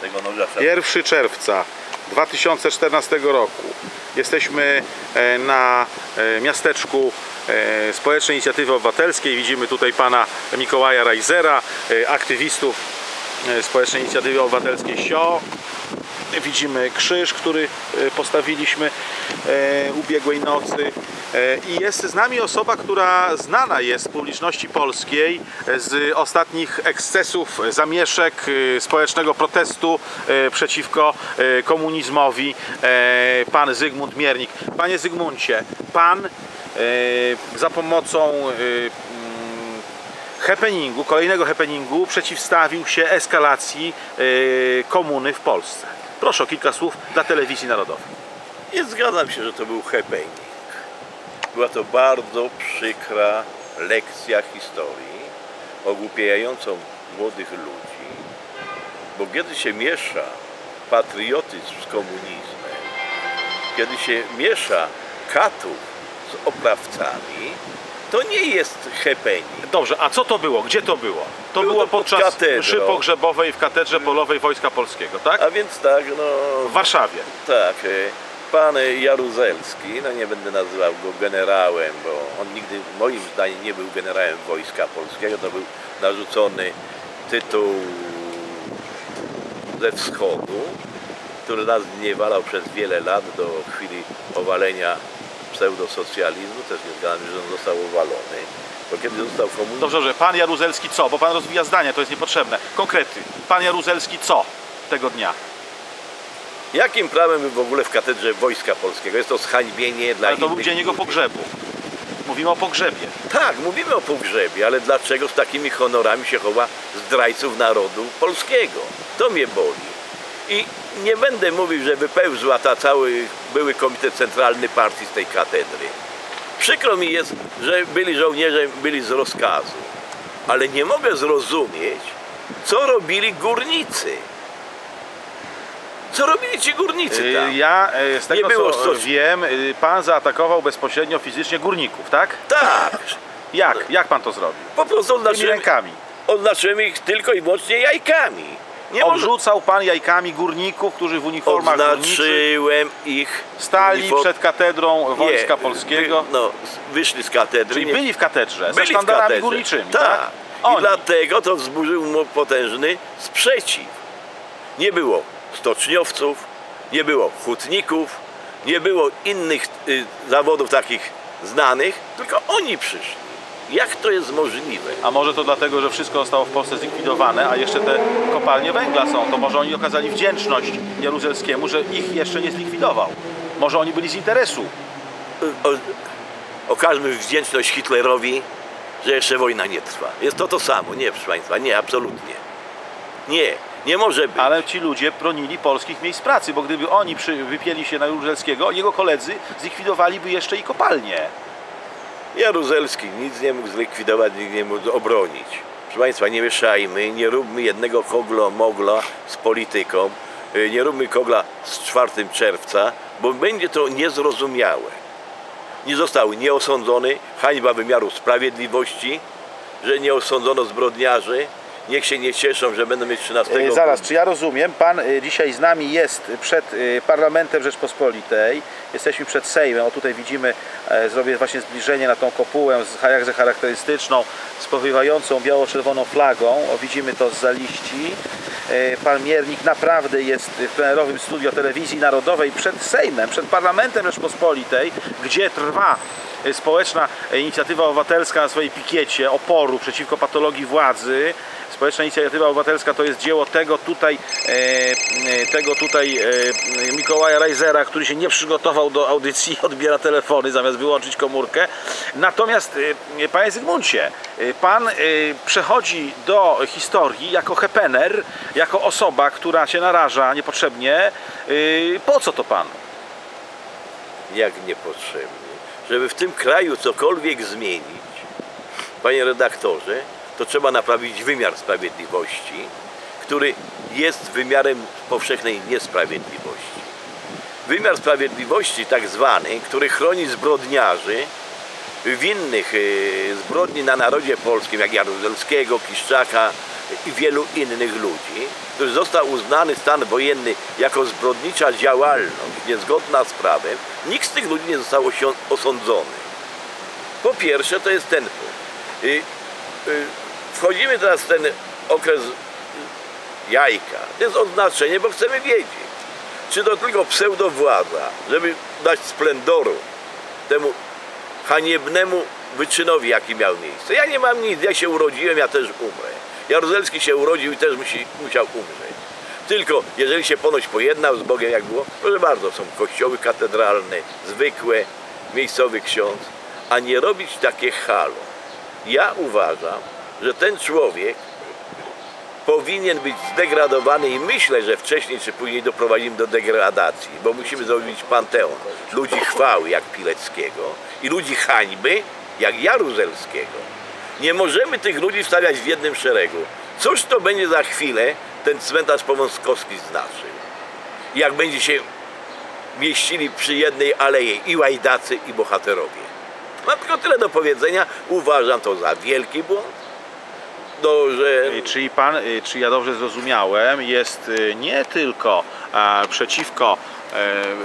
tego noża trzeba 1 czerwca 2014 roku. Jesteśmy e, na e, miasteczku e, Społecznej Inicjatywy Obywatelskiej. Widzimy tutaj pana Mikołaja Rajzera, aktywistów Społecznej Inicjatywy Obywatelskiej SIO. Widzimy krzyż, który e, postawiliśmy e, ubiegłej nocy. E, I jest z nami osoba, która znana jest publiczności polskiej z ostatnich ekscesów, zamieszek, społecznego protestu przeciwko komunizmowi, pan Zygmunt Miernik. Panie Zygmuncie, pan za pomocą mm, happeningu, kolejnego happeningu przeciwstawił się eskalacji komuny w Polsce. Proszę o kilka słów dla telewizji narodowej. Nie zgadzam się, że to był happening. Była to bardzo przykra lekcja historii, ogłupiającą młodych ludzi, bo kiedy się miesza patriotyzm z komunizmem, kiedy się miesza katów z oprawcami, to nie jest happening. Dobrze, a co to było? Gdzie to było? To Było było to pod podczas katedrą. mszy pogrzebowej w katedrze polowej Wojska Polskiego, tak? A więc tak, no W Warszawie. Tak, e, pan Jaruzelski, no nie będę nazywał go generałem, bo on nigdy moim zdaniem nie był generałem Wojska Polskiego, to był narzucony tytuł ze wschodu, który nas niewalał przez wiele lat do chwili powalenia pseudosocjalizmu, też nie zgadzam się, że on został uwalony, bo kiedy został komunizm, Dobrze, że pan Jaruzelski co? Bo pan rozwija zdania, to jest niepotrzebne. Konkrety. Pan Jaruzelski co tego dnia? jakim prawem w ogóle w katedrze Wojska Polskiego? Jest to zhańbienie dla Ale to był dzień jego pogrzebu. Mówimy o pogrzebie. Tak, mówimy o pogrzebie, ale dlaczego z takimi honorami się chowa zdrajców narodu polskiego? To mnie boli. I nie będę mówił, że wypełzła ta cały były komitet centralny partii z tej katedry. Przykro mi jest, że byli żołnierze, byli z rozkazu, ale nie mogę zrozumieć, co robili górnicy. Co robili ci górnicy Y, tam? Ja y, z Nie tego było co stosu- wiem, y, pan zaatakował bezpośrednio fizycznie górników, tak? Tak, Jak? Jak pan to zrobił? po prostu Tymi oznaczyłem, rękami. oznaczyłem ich tylko i wyłącznie jajkami. Nie Obrzucał pan jajkami górników, którzy w uniformach Oznaczyłem ich. stali uniform- przed katedrą Wojska Nie, Polskiego. Wy, no, wyszli z katedry. Czyli nie- byli w katedrze ze byli w sztandarami katedrze. górniczymi, Tak. tak? I Oni. dlatego to wzburzył mu potężny sprzeciw. Nie było stoczniowców, nie było hutników, nie było innych y, zawodów takich znanych, tylko oni przyszli. Jak to jest możliwe? A może to dlatego, że wszystko zostało w Polsce zlikwidowane, a jeszcze te kopalnie węgla są, to może oni okazali wdzięczność Jaruzelskiemu, że ich jeszcze nie zlikwidował. Może oni byli z interesu. o, okażmy wdzięczność Hitlerowi, że jeszcze wojna nie trwa. Jest to to samo. Nie, proszę Państwa, nie, absolutnie. Nie, nie może być. Ale ci ludzie bronili polskich miejsc pracy, bo gdyby oni przy, wypieli się na Jaruzelskiego, jego koledzy zlikwidowaliby jeszcze i kopalnie. Jaruzelski nic nie mógł zlikwidować, nic nie mógł obronić. Proszę Państwa, nie mieszajmy, nie róbmy jednego kogla mogla z polityką, y, nie róbmy kogla z 4 czerwca, bo będzie to niezrozumiałe. Nie został nieosądzony, hańba wymiaru sprawiedliwości, że nie osądzono zbrodniarzy, niech się nie cieszą, że będą mieć 13 E, Zaraz, czy ja rozumiem, pan e, dzisiaj z nami jest przed e, Parlamentem Rzeczpospolitej, jesteśmy przed Sejmem, o tutaj widzimy, zrobię właśnie zbliżenie na tą kopułę z jakże charakterystyczną, z powiewającą biało-czerwoną flagą, o widzimy to z liści. Pan Miernik naprawdę jest w plenerowym studio telewizji narodowej przed Sejmem, przed Parlamentem Rzeczpospolitej, gdzie trwa społeczna inicjatywa obywatelska na swojej pikiecie oporu przeciwko patologii władzy. Społeczna inicjatywa obywatelska to jest dzieło tego tutaj, e, e, tego tutaj e, Mikołaja Reisera, który się nie przygotował do audycji, odbiera telefony zamiast wyłączyć komórkę. Natomiast, panie Zygmuncie, pan przechodzi do historii jako hepener, jako osoba, która się naraża niepotrzebnie. Po co to panu? jak niepotrzebnie, żeby w tym kraju cokolwiek zmienić, panie redaktorze, to trzeba naprawić wymiar sprawiedliwości, który jest wymiarem powszechnej niesprawiedliwości. Wymiar sprawiedliwości tak zwany, który chroni zbrodniarzy winnych y, zbrodni na narodzie polskim, jak Jaruzelskiego, Kiszczaka, i wielu innych ludzi, który został uznany stan wojenny jako zbrodnicza działalność niezgodna z prawem, nikt z tych ludzi nie został osądzony. Po pierwsze, to jest ten punkt. Wchodzimy teraz w ten okres jajka. To jest oznaczenie, bo chcemy wiedzieć, czy to tylko pseudowładza, żeby dać splendoru temu haniebnemu wyczynowi, jaki miał miejsce. Ja nie mam nic, ja się urodziłem, ja też umrę. Jaruzelski się urodził i też musi, musiał umrzeć. Tylko jeżeli się ponoć pojednał z Bogiem, jak było, proszę bardzo, są kościoły katedralne, zwykłe, miejscowy ksiądz, a nie robić takie halo. Ja uważam, że ten człowiek powinien być zdegradowany i myślę, że wcześniej czy później doprowadzimy do degradacji, bo musimy zrobić panteon ludzi chwały jak Pileckiego i ludzi hańby jak Jaruzelskiego. Nie możemy tych ludzi stawiać w jednym szeregu. Cóż to będzie za chwilę ten cmentarz powązkowski znaczył? Jak będzie się mieścili przy jednej alei i łajdacy i bohaterowie. Mam tylko tyle do powiedzenia. Uważam to za wielki błąd. Y, Czyli pan, y, czy ja dobrze zrozumiałem, jest y, nie tylko przeciwko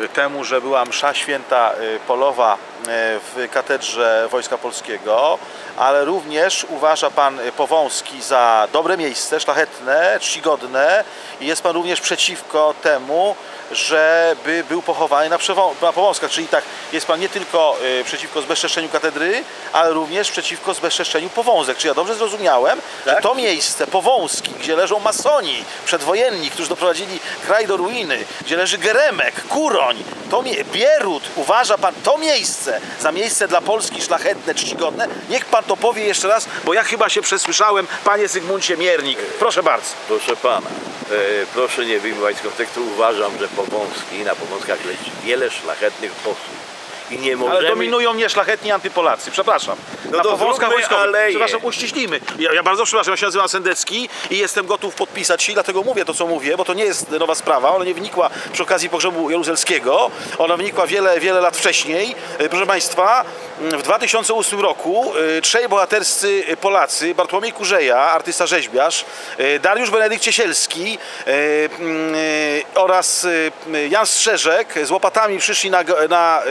e, temu, że była msza święta y, polowa w katedrze Wojska Polskiego, ale również uważa pan Powązki za dobre miejsce, szlachetne, czcigodne i jest pan również przeciwko temu, żeby był pochowany na, na Powązkach. Czyli tak, jest pan nie tylko y, przeciwko zbezczeszczeniu katedry, ale również przeciwko zbezczeszczeniu Powązek. Czy ja dobrze zrozumiałem, że Tak. to miejsce, Powązki, gdzie leżą masoni przedwojenni, którzy doprowadzili kraj do ruiny, gdzie leży Geremek, Kuroń, to Bierut, uważa pan to miejsce za miejsce dla Polski szlachetne, czcigodne? Niech pan to powie jeszcze raz, bo ja chyba się przesłyszałem, panie Zygmuncie Miernik. Proszę bardzo. Proszę pana, e, proszę nie wyjmować z kontekstu. Uważam, że Powązki, na Powązkach leci wiele szlachetnych osób. I nie możemy... Ale dominują mnie szlachetni antypolacy, przepraszam. No na to aleję. przepraszam, uściślimy. Ja, ja bardzo przepraszam, ja się nazywam Sendecki i jestem gotów podpisać się, dlatego mówię to, co mówię, bo to nie jest nowa sprawa, ona nie wynikła przy okazji pogrzebu Jaruzelskiego, ona wynikła wiele, wiele lat wcześniej. E, Proszę Państwa, w 2008 roku e, trzej bohaterscy Polacy, Bartłomiej Kurzeja, artysta rzeźbiarz, e, Dariusz Benedykt Ciesielski mm, oraz Jan Strzeżek z łopatami przyszli na, na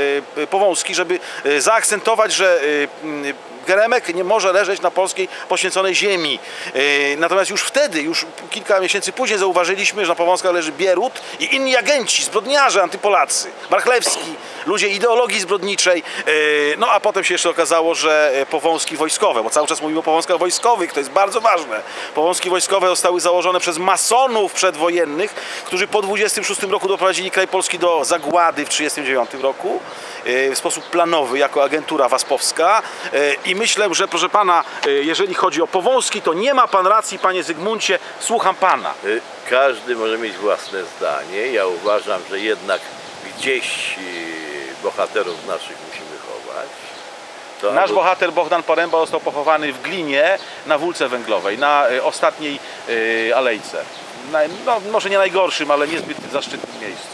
Powązki, żeby e, zaakcentować, że e, Geremek nie może leżeć na polskiej poświęconej ziemi. E, Natomiast już wtedy, już kilka miesięcy później zauważyliśmy, że na Powązkach leży Bierut i inni agenci, zbrodniarze antypolacy. Marchlewski, ludzie ideologii zbrodniczej. E, No a potem się jeszcze okazało, że e, powązki wojskowe, bo cały czas mówimy o powązkach wojskowych, to jest bardzo ważne. Powązki wojskowe zostały założone przez masonów przedwojennych, którzy po 26 roku doprowadzili kraj Polski do zagłady w 39 roku e, w sposób planowy jako agentura waspowska E, i myślę, że proszę pana, e, jeżeli chodzi o powązki, to nie ma pan racji, panie Zygmuncie, słucham pana. Y, Każdy może mieć własne zdanie. Ja uważam, że jednak gdzieś y, bohaterów naszych musimy chować. To Nasz albo- bohater Bogdan Poręba został pochowany w Glinie na Wólce Węglowej, na ostatniej alejce. Na, no, może nie najgorszym, ale niezbyt zaszczytnym miejscu.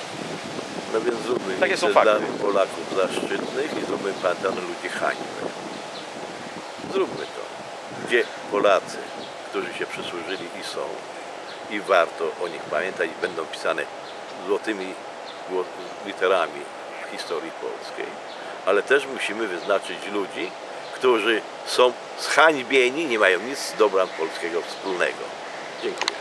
No więc zróbmy Takie są dla Polaków zaszczytnych i zróbmy panteon ludzi hańby. Zróbmy to. Gdzie Polacy, którzy się przysłużyli i są i warto o nich pamiętać będą pisane złotymi literami w historii polskiej, ale też musimy wyznaczyć ludzi, którzy są zhańbieni, nie mają nic z dobra polskiego wspólnego. Dziękuję.